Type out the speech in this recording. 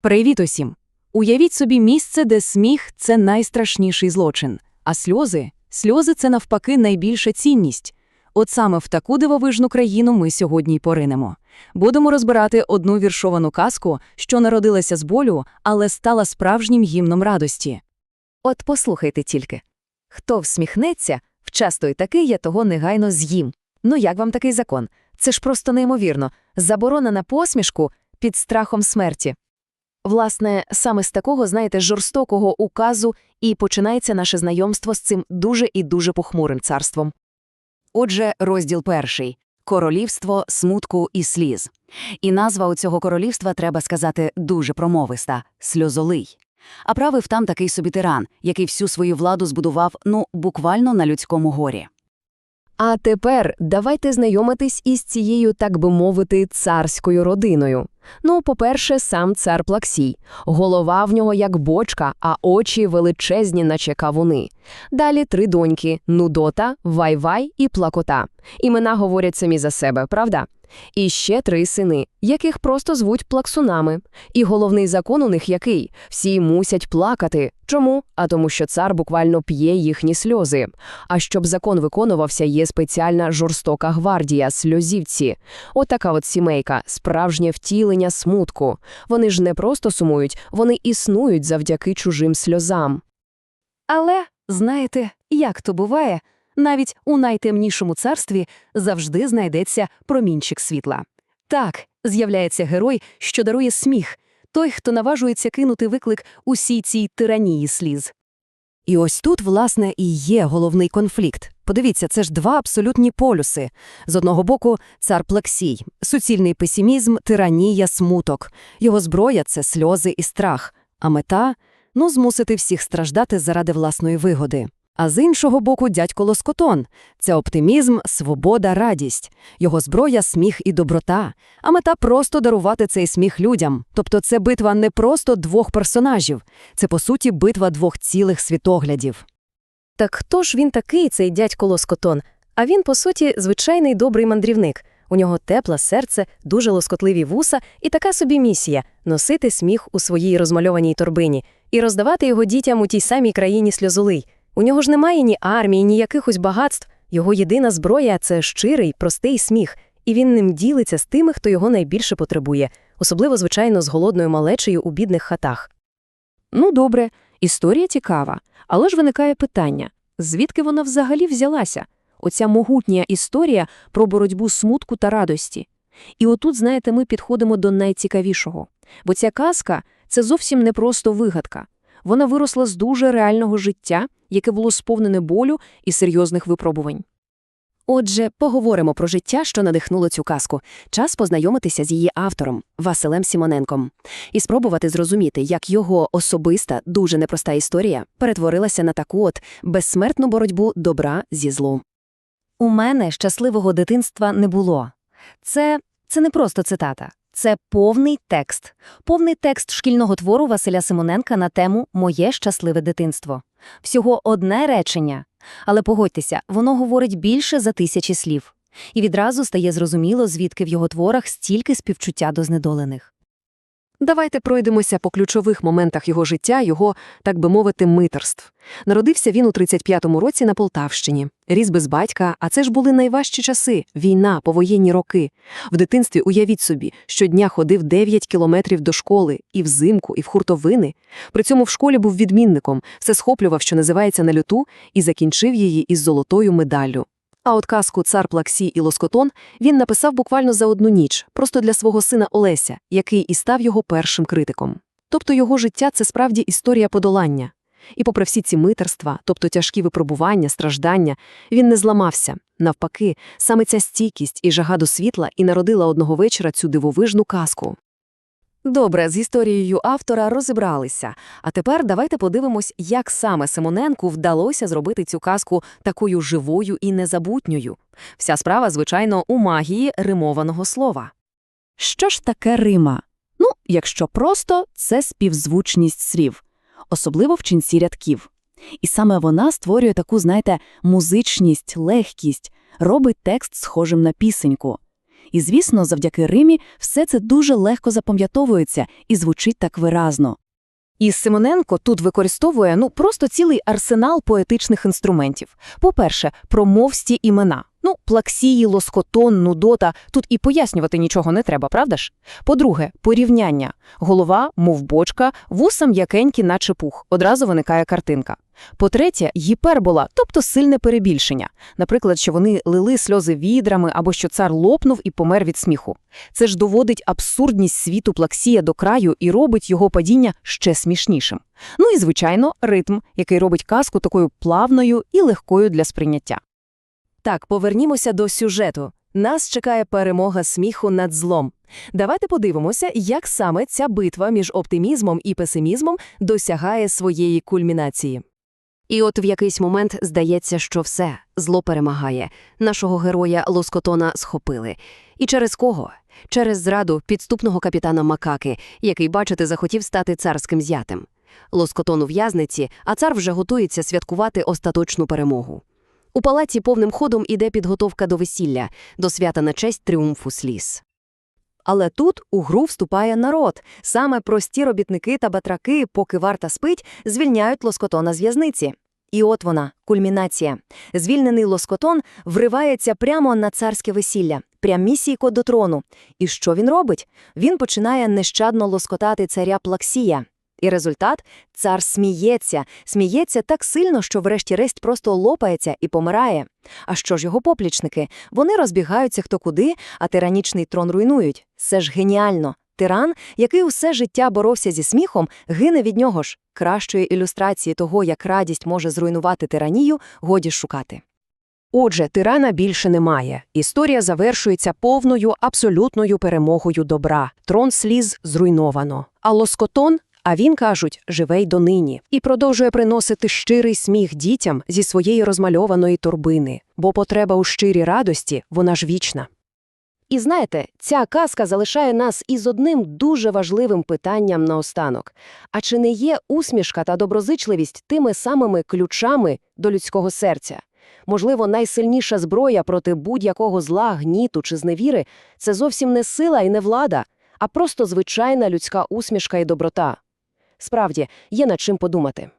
Привіт усім! Уявіть собі місце, де сміх це найстрашніший злочин, а сльози сльози це навпаки найбільша цінність. От саме в таку дивовижну країну ми сьогодні й поринемо. Будемо розбирати одну віршовану казку, що народилася з болю, але стала справжнім гімном радості. От послухайте тільки. Хто всміхнеться, вчасно й такий я того негайно з'їм. Ну як вам такий закон? Це ж просто неймовірно. Заборона на посмішку під страхом смерті. Власне, саме з такого, знаєте, жорстокого указу і починається наше знайомство з цим дуже і дуже похмурим царством. Отже, розділ перший королівство смутку і сліз. І назва у цього королівства, треба сказати, дуже промовиста сльозолий. А правив там такий собі тиран, який всю свою владу збудував, ну, буквально на людському горі. А тепер давайте знайомитись із цією, так би мовити, царською родиною. Ну, по-перше, сам цар Плаксій. Голова в нього як бочка, а очі величезні, наче кавуни. Далі три доньки – Нудота, Вайвай і Плакота. Імена говорять самі за себе, правда? І ще три сини, яких просто звуть плаксунами. І головний закон у них який? Всі мусять плакати. Чому? А тому що цар буквально п'є їхні сльози. А щоб закон виконувався, є спеціальна жорстока гвардія, сльозівці. Отака от сімейка, справжнє втілення смутку. Вони ж не просто сумують, вони існують завдяки чужим сльозам. Але, знаєте, як то буває, навіть у найтемнішому царстві завжди знайдеться промінчик світла. Так, з'являється герой, що дарує сміх, той, хто наважується кинути виклик усій цій тиранії сліз. І ось тут, власне, і є головний конфлікт. Подивіться, це ж два абсолютні полюси. З одного боку, цар Плексій, суцільний песимізм, тиранія, смуток. Його зброя це сльози і страх, а мета ну, змусити всіх страждати заради власної вигоди. А з іншого боку, дядько Лоскотон – це оптимізм, свобода, радість. Його зброя – сміх і доброта. А мета – просто дарувати цей сміх людям. Тобто це битва не просто двох персонажів. Це, по суті, битва двох цілих світоглядів. Так хто ж він такий, цей дядько Лоскотон? А він, по суті, звичайний добрий мандрівник. У нього тепле серце, дуже лоскотливі вуса і така собі місія – носити сміх у своїй розмальованій торбині і роздавати його дітям у тій самій країні сльозолий. У нього ж немає ні армії, ні якихось багатств. Його єдина зброя це щирий, простий сміх, і він ним ділиться з тими, хто його найбільше потребує, особливо, звичайно, з голодною малечею у бідних хатах. Ну, добре, історія цікава, але ж виникає питання, звідки вона взагалі взялася? Оця могутня історія про боротьбу смутку та радості. І отут, знаєте, ми підходимо до найцікавішого. Бо ця казка – це зовсім не просто вигадка. Вона виросла з дуже реального життя, яке було сповнене болю і серйозних випробувань. Отже, поговоримо про життя, що надихнуло цю казку. Час познайомитися з її автором Василем Сімоненком і спробувати зрозуміти, як його особиста, дуже непроста історія перетворилася на таку от безсмертну боротьбу добра зі злом. У мене щасливого дитинства не було. Це, це не просто цитата. Це повний текст, повний текст шкільного твору Василя Симоненка на тему Моє щасливе дитинство. Всього одне речення, але погодьтеся, воно говорить більше за тисячі слів. І відразу стає зрозуміло, звідки в його творах стільки співчуття до знедолених. Давайте пройдемося по ключових моментах його життя, його, так би мовити, митерств. Народився він у 35-му році на Полтавщині. Ріс без батька, а це ж були найважчі часи – війна, повоєнні роки. В дитинстві уявіть собі, щодня ходив 9 кілометрів до школи, і взимку, і в хуртовини. При цьому в школі був відмінником, все схоплював, що називається на люту, і закінчив її із золотою медаллю. А от казку «Цар Плаксій і Лоскотон» він написав буквально за одну ніч, просто для свого сина Олеся, який і став його першим критиком. Тобто його життя – це справді історія подолання. І попри всі ці митерства, тобто тяжкі випробування, страждання, він не зламався. Навпаки, саме ця стійкість і жага до світла і народила одного вечора цю дивовижну казку. Добре, з історією автора розібралися. А тепер давайте подивимось, як саме Симоненку вдалося зробити цю казку такою живою і незабутньою. Вся справа, звичайно, у магії римованого слова. Що ж таке Рима? Ну, якщо просто, це співзвучність слів, особливо в чінці рядків. І саме вона створює таку, знаєте, музичність, легкість, робить текст схожим на пісеньку. І, звісно, завдяки Римі все це дуже легко запам'ятовується і звучить так виразно. І Симоненко тут використовує ну просто цілий арсенал поетичних інструментів. По-перше, промовсті імена. Ну, плаксії, лоскотон, нудота. Тут і пояснювати нічого не треба, правда ж? По-друге, порівняння. Голова, мов бочка, вуса м'якенькі, наче пух. Одразу виникає картинка. По-третє, гіпербола, тобто сильне перебільшення. Наприклад, що вони лили сльози відрами або що цар лопнув і помер від сміху. Це ж доводить абсурдність світу плаксія до краю і робить його падіння ще смішнішим. Ну і, звичайно, ритм, який робить казку такою плавною і легкою для сприйняття. Так, повернімося до сюжету. Нас чекає перемога сміху над злом. Давайте подивимося, як саме ця битва між оптимізмом і песимізмом досягає своєї кульмінації. І от в якийсь момент здається, що все, зло перемагає. Нашого героя Лоскотона схопили. І через кого? Через зраду підступного капітана Макаки, який, бачите, захотів стати царським зятем. Лоскотон у в'язниці, а цар вже готується святкувати остаточну перемогу. У палаці повним ходом іде підготовка до весілля, до свята на честь тріумфу сліз. Але тут у гру вступає народ. Саме прості робітники та батраки, поки варта спить, звільняють лоскотона з в'язниці. І от вона, кульмінація. Звільнений лоскотон вривається прямо на царське весілля, прямісійко до трону. І що він робить? Він починає нещадно лоскотати царя Плаксія. І результат – цар сміється, сміється так сильно, що врешті-решт просто лопається і помирає. А що ж його поплічники? Вони розбігаються хто куди, а тиранічний трон руйнують. Це ж геніально. Тиран, який усе життя боровся зі сміхом, гине від нього ж. Кращої ілюстрації того, як радість може зруйнувати тиранію, годі шукати. Отже, тирана більше немає. Історія завершується повною, абсолютною перемогою добра. Трон сліз зруйновано. А лоскотон, а він, кажуть, живе й донині. І продовжує приносити щирий сміх дітям зі своєї розмальованої торбини. Бо потреба у щирій радості, вона ж вічна. І знаєте, ця казка залишає нас із одним дуже важливим питанням наостанок. А чи не є усмішка та доброзичливість тими самими ключами до людського серця? Можливо, найсильніша зброя проти будь-якого зла, гніту чи зневіри – це зовсім не сила і не влада, а просто звичайна людська усмішка і доброта. Справді, є над чим подумати.